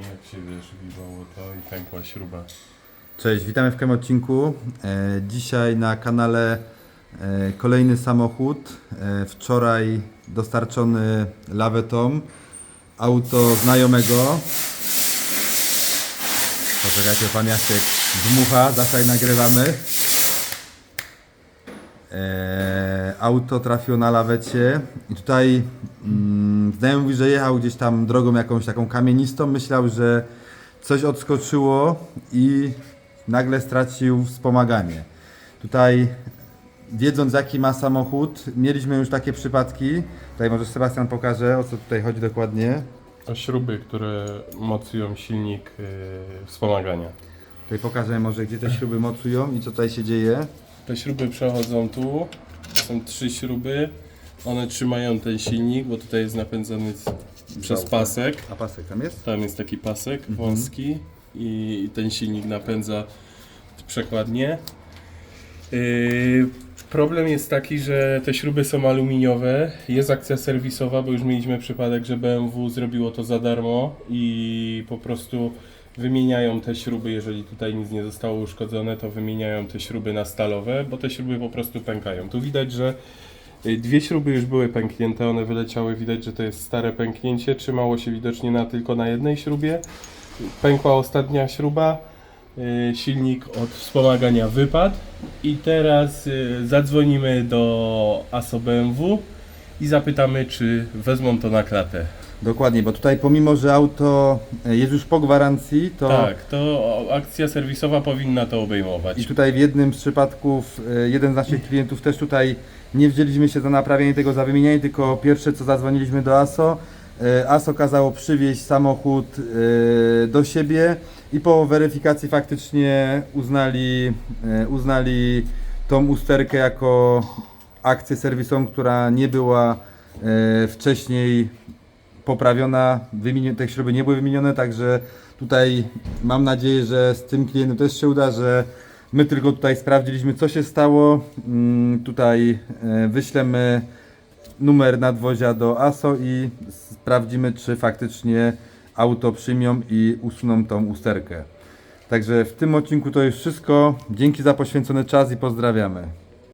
jak się wiesz, wibało to i pękła śruba. Cześć, witamy w tym odcinku. E, dzisiaj na kanale e, kolejny samochód. E, wczoraj dostarczony lawetą. Auto znajomego. Poczekajcie, pan Jasiek dmucha, zawsze jak nagrywamy. E, auto trafiło na lawecie i tutaj znajomy mówi, że jechał gdzieś tam drogą jakąś taką kamienistą. Myślał, że coś odskoczyło i nagle stracił wspomaganie. Tutaj wiedząc jaki ma samochód, mieliśmy już takie przypadki. Tutaj może Sebastian pokaże o co tutaj chodzi dokładnie. To śruby, które mocują silnik yy, wspomagania. Tutaj pokażę może gdzie te śruby mocują i co tutaj się dzieje. Te śruby przechodzą tu, są trzy śruby. One trzymają ten silnik, bo tutaj jest napędzany przez pasek. A pasek tam jest? Tam jest taki pasek wąski i ten silnik napędza przekładnie. Yy, problem jest taki, że te śruby są aluminiowe. Jest akcja serwisowa, bo już mieliśmy przypadek, że BMW zrobiło to za darmo i po prostu wymieniają te śruby, jeżeli tutaj nic nie zostało uszkodzone, to wymieniają te śruby na stalowe, bo te śruby po prostu pękają. Tu widać, że dwie śruby już były pęknięte, one wyleciały, widać, że to jest stare pęknięcie, trzymało się widocznie na, tylko na jednej śrubie. Pękła ostatnia śruba, y, silnik od wspomagania wypadł i teraz y, zadzwonimy do ASO BMW i zapytamy, czy wezmą to na klatę. Dokładnie, bo tutaj pomimo, że auto e, jest już po gwarancji, to Tak, to akcja serwisowa powinna to obejmować. i tutaj w jednym z przypadków e, jeden z naszych klientów też tutaj nie wzięliśmy się za naprawienie tego, za wymienianie, tylko pierwsze co zadzwoniliśmy do ASO, e, ASO kazało przywieźć samochód do siebie i po weryfikacji faktycznie uznali, uznali tą usterkę jako akcję serwisową, która nie była wcześniej poprawiona, te śruby nie były wymienione, także tutaj mam nadzieję, że z tym klientem też się uda, że my tylko tutaj sprawdziliśmy co się stało. Mm, Tutaj e, wyślemy numer nadwozia do ASO i sprawdzimy czy faktycznie auto przyjmą i usuną tą usterkę. Także w tym odcinku to już wszystko. Dzięki za poświęcony czas i pozdrawiamy.